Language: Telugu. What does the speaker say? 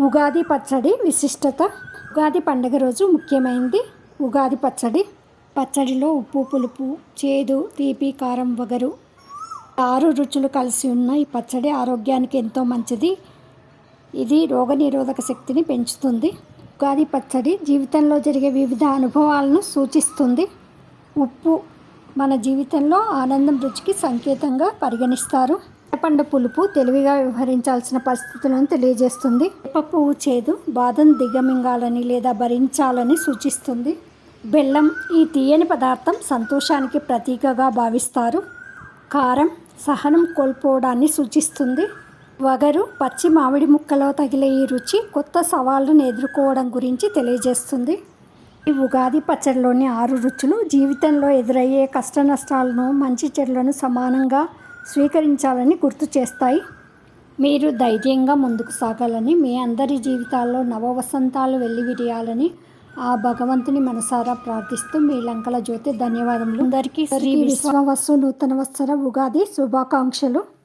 ఉగాది పచ్చడి విశిష్టత. ఉగాది పండుగ రోజు ముఖ్యమైనది ఉగాది పచ్చడి. పచ్చడిలో ఉప్పు పులుపు చేదు తీపి కారం వగరు. ఆరు రుచులు కలిసి ఉన్న ఈ పచ్చడి ఆరోగ్యానికి ఎంతో మంచిది. ఇది రోగనిరోధక శక్తిని పెంచుతుంది. ఉగాది పచ్చడి జీవితంలో జరిగే వివిధ అనుభవాలను సూచిస్తుంది. ఉప్పు మన జీవితంలో ఆనందం రుచికి సంకేతంగా పరిగణిస్తారు. పండు పులుపు తెలివిగా వ్యవహరించాల్సిన పరిస్థితులను తెలియజేస్తుంది. పప్పు పువ్వు చేదు బాధను దిగమింగాలని లేదా భరించాలని సూచిస్తుంది. బెల్లం ఈ తీయని పదార్థం సంతోషానికి ప్రతీకగా భావిస్తారు. కారం సహనం కోల్పోవడాన్ని సూచిస్తుంది. వగరు పచ్చి మామిడి ముక్కలో తగిలే ఈ రుచి కొత్త సవాళ్ళను ఎదుర్కోవడం గురించి తెలియజేస్తుంది. ఈ ఉగాది పచ్చడిలోని ఆరు రుచులు జీవితంలో ఎదురయ్యే కష్ట నష్టాలను మంచి చెడులను సమానంగా స్వీకరించాలని గుర్తు చేస్తాయి. మీరు ధైర్యంగా ముందుకు సాగాలని మీ అందరి జీవితాల్లో నవవసంతాలు వెల్లివిరియాలని ఆ భగవంతుని మనసారా ప్రార్థిస్తూ మీ లంకల జ్యోతి ధన్యవాదములు. అందరికీ శ్రీ విశ్వవసు నూతన వత్సర ఉగాది శుభాకాంక్షలు.